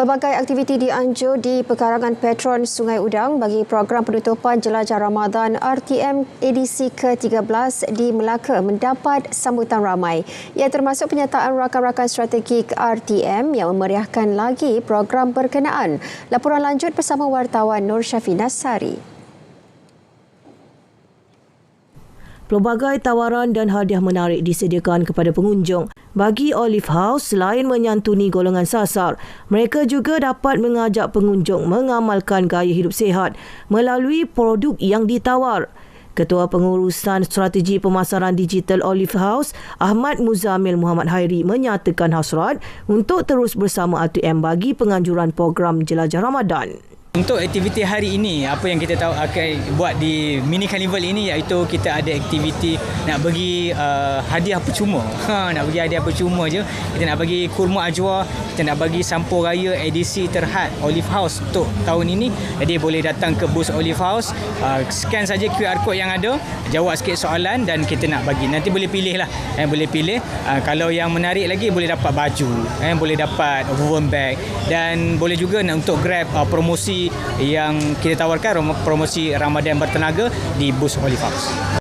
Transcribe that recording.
Pelbagai aktiviti dianjur di pekarangan Petron Sungai Udang bagi program penutupan Jelajah Ramadan RTM edisi ke-13 di Melaka mendapat sambutan ramai. Ia termasuk penyertaan rakan-rakan strategik RTM yang memeriahkan lagi program berkenaan. Laporan lanjut bersama wartawan Nur Syafina Sari. Pelbagai tawaran dan hadiah menarik disediakan kepada pengunjung. Bagi Olive House, selain menyantuni golongan sasar, mereka juga dapat mengajak pengunjung mengamalkan gaya hidup sihat melalui produk yang ditawar. Ketua Pengurusan Strategi Pemasaran Digital Olive House, Ahmad Muzamil Muhammad Hairi menyatakan hasrat untuk terus bersama ATM bagi penganjuran program Jelajah Ramadan. Untuk aktiviti hari ini, apa yang kita tahu akan buat di mini carnival ini iaitu kita ada aktiviti nak bagi uh, hadiah percuma. Ha, nak bagi hadiah percuma je. Kita nak bagi kurma ajwa, kita nak bagi sampo raya edisi terhad Olive House untuk tahun ini. Jadi boleh datang ke booth Olive House, uh, scan saja QR code yang ada, jawab sikit soalan dan kita nak bagi. Nanti boleh pilih lah. Eh, boleh pilih. Uh, kalau yang menarik lagi boleh dapat baju, eh, boleh dapat woven bag dan boleh juga nak untuk grab uh, yang kita tawarkan promosi Ramadan bertenaga di Bus Olive House.